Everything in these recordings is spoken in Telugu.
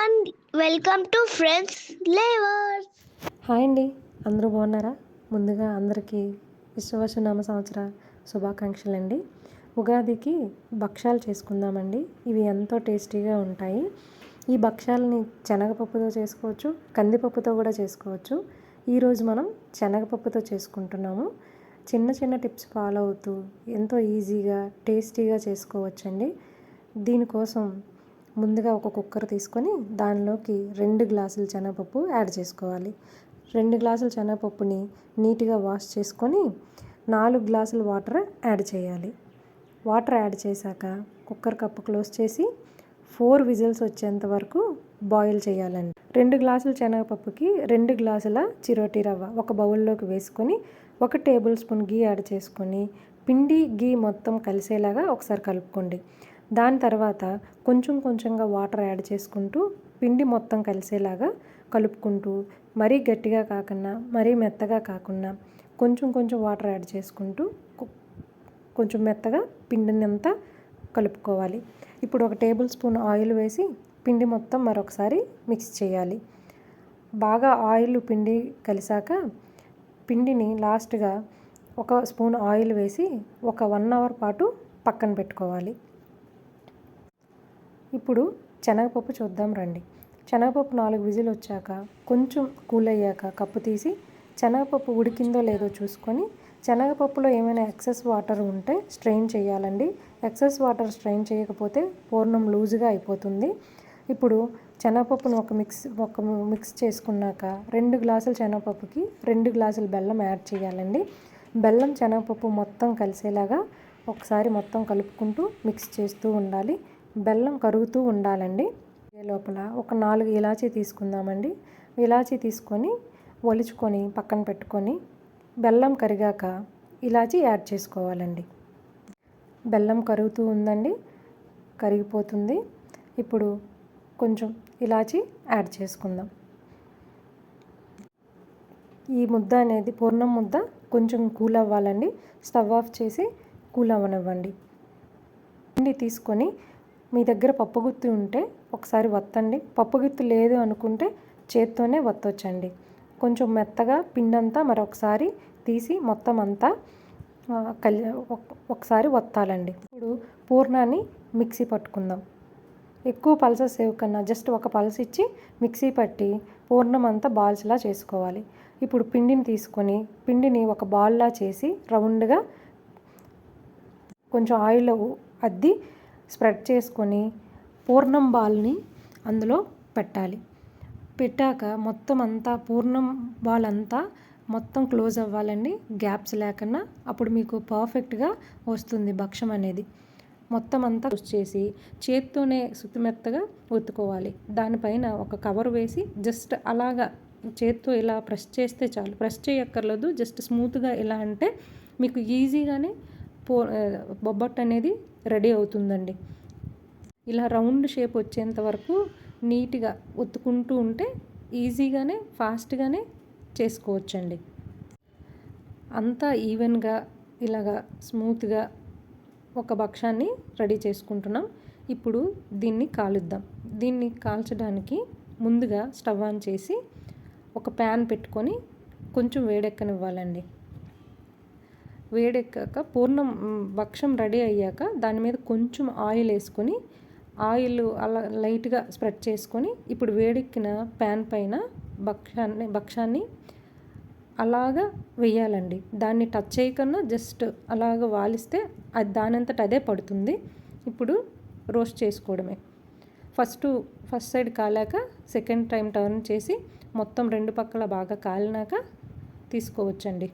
Everyone welcome to friends lovers hi అండి. అందరూ బాగున్నారా? ముందుగా అందరికీ విశ్వవసనామ సంవత్సర శుభాకాంక్షలు అండి ఉగాదికి భక్ష్యాలు చేసుకుందామండి. ఇవి ఎంతో టేస్టీగా ఉంటాయి. ఈ భక్ష్యాలని శనగపప్పుతో చేసుకోవచ్చు కందిపప్పుతో కూడా చేసుకోవచ్చు. ఈరోజు మనం శనగపప్పుతో చేసుకుంటున్నాము. చిన్న చిన్న టిప్స్ ఫాలో అవుతూ ఎంతో ఈజీగా టేస్టీగా చేసుకోవచ్చండి. దీనికోసం ముందుగా ఒక కుక్కర్ తీసుకొని దానిలోకి రెండు గ్లాసులు శనగపప్పు యాడ్ చేసుకోవాలి. రెండు గ్లాసుల శనగపప్పుని నీట్గా వాష్ చేసుకొని నాలుగు గ్లాసులు వాటర్ యాడ్ చేయాలి. వాటర్ యాడ్ చేశాక కుక్కర్ కప్పు క్లోజ్ చేసి ఫోర్ విజిల్స్ వచ్చేంత వరకు బాయిల్ చేయాలండి. రెండు గ్లాసుల శనగపప్పుకి రెండు గ్లాసుల చిరోటి రవ్వ ఒక బౌల్లోకి వేసుకొని ఒక టేబుల్ స్పూన్ గీ యాడ్ చేసుకొని పిండి గీ మొత్తం కలిసేలాగా ఒకసారి కలుపుకోండి. దాని తర్వాత కొంచెం కొంచెంగా వాటర్ యాడ్ చేసుకుంటూ పిండి మొత్తం కలిసేలాగా కలుపుకుంటూ మరీ గట్టిగా కాకుండా మరీ మెత్తగా కాకుండా కొంచెం కొంచెం వాటర్ యాడ్ చేసుకుంటూ కొంచెం మెత్తగా పిండిని అంతా కలుపుకోవాలి. ఇప్పుడు ఒక టేబుల్ స్పూన్ ఆయిల్ వేసి పిండి మొత్తం మరొకసారి మిక్స్ చేయాలి. బాగా ఆయిల్ పిండి కలిసాక పిండిని లాస్ట్గా ఒక స్పూన్ ఆయిల్ వేసి ఒక వన్ అవర్ పాటు పక్కన పెట్టుకోవాలి. ఇప్పుడు శనగపప్పు చూద్దాం రండి. శనగపప్పు నాలుగు విజిల్ వచ్చాక కొంచెం కూల్ అయ్యాక కప్పు తీసి శనగపప్పు ఉడికిందో లేదో చూసుకొని శనగపప్పులో ఏమైనా ఎక్సెస్ వాటర్ ఉంటే స్ట్రెయిన్ చేయాలండి. ఎక్సెస్ వాటర్ స్ట్రెయిన్ చేయకపోతే పూర్ణం లూజుగా అయిపోతుంది. ఇప్పుడు శనగపప్పును ఒక మిక్స్ ఒక మిక్స్ చేసుకున్నాక రెండు గ్లాసుల శనగపప్పుకి రెండు గ్లాసుల బెల్లం యాడ్ చేయాలండి. బెల్లం శనగపప్పు మొత్తం కలిసేలాగా ఒకసారి మొత్తం కలుపుకుంటూ మిక్స్ చేస్తూ ఉండాలి. బెల్లం కరుగుతూ ఉండాలండి. లోపల ఒక నాలుగు ఇలాచీ తీసుకుందామండి. ఇలాచీ తీసుకొని ఒలుచుకొని పక్కన పెట్టుకొని బెల్లం కరిగాక ఇలాచీ యాడ్ చేసుకోవాలండి. బెల్లం కరుగుతూ ఉందండి. కరిగిపోతుంది. ఇప్పుడు కొంచెం ఇలాచీ యాడ్ చేసుకుందాం. ఈ ముద్ద అనేది పూర్ణం ముద్ద కొంచెం కూల్ అవ్వాలండి. స్టవ్ ఆఫ్ చేసి కూల్ అవ్వనివ్వండి. పిండి తీసుకొని మీ దగ్గర పప్పుగుత్తి ఉంటే ఒకసారి వత్తండి. పప్పుగుత్తి లేదు అనుకుంటే చేత్తోనే వత్తొచ్చండి. కొంచెం మెత్తగా పిండంతా మరొకసారి తీసి మొత్తం అంతా కలి ఒకసారి వత్తాలండి. ఇప్పుడు పూర్ణాన్ని మిక్సీ పట్టుకుందాం. ఎక్కువ పల్స సేవ్ కన్నా జస్ట్ ఒక పల్స్ ఇచ్చి మిక్సీ పట్టి పూర్ణం అంతా బాల్స్లా చేసుకోవాలి. ఇప్పుడు పిండిని తీసుకొని పిండిని ఒక బాల్లా చేసి రౌండ్గా కొంచెం ఆయిల్ అద్ది స్ప్రెడ్ చేసుకొని పూర్ణం బాల్ని అందులో పెట్టాలి. పెట్టాక మొత్తం అంతా పూర్ణం బాల్ అంతా మొత్తం క్లోజ్ అవ్వాలండి. గ్యాప్స్ లేకుండా అప్పుడు మీకు పర్ఫెక్ట్గా వస్తుంది భక్ష్యం అనేది. మొత్తం అంతా చేసి చేత్తోనే సుతిమెత్తగా ఒత్తుకోవాలి దానిపైన ఒక కవర్ వేసి జస్ట్ అలాగా చేత్తో ఇలా ప్రెస్ చేస్తే చాలు. ప్రెస్ చేయక్కర్లేదు. జస్ట్ స్మూత్గా ఇలా అంటే మీకు ఈజీగానే పో బొబ్బట్టు అనేది రెడీ అవుతుందండి. ఇలా రౌండ్ షేప్ వచ్చేంత వరకు నీట్గా ఒత్తుకుంటూ ఉంటే ఈజీగానే ఫాస్ట్గానే చేసుకోవచ్చండి. అంతా ఈవెన్గా ఇలాగా స్మూత్గా ఒక భక్షాన్ని రెడీ చేసుకుంటున్నాం. ఇప్పుడు దీన్ని కాలుద్దాం. దీన్ని కాల్చడానికి ముందుగా స్టవ్ ఆన్ చేసి ఒక ప్యాన్ పెట్టుకొని కొంచెం వేడెక్కనివ్వాలండి. వేడెక్కాక పూర్ణం భక్షం రెడీ అయ్యాక దాని మీద కొంచెం ఆయిల్ వేసుకొని ఆయిల్ అలా లైట్గా స్ప్రెడ్ చేసుకొని ఇప్పుడు వేడెక్కిన ప్యాన్ పైన భక్షాన్ని భక్షాన్ని అలాగా వేయాలండి. దాన్ని టచ్ చేయకుండా జస్ట్ అలాగ వాలిస్తే అది దానంతట అదే పడుతుంది. ఇప్పుడు రోస్ట్ చేసుకోవడమే. ఫస్ట్ ఫస్ట్ సైడ్ కాలాక సెకండ్ టైం టర్న్ చేసి మొత్తం రెండు పక్కల బాగా కాలినాక తీసుకోవచ్చండి.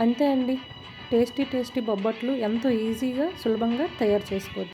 అంతే అండి. టేస్టీ టేస్టీ బొబ్బట్లు ఎంతో ఈజీగా సులభంగా తయారు చేసుకోవచ్చు.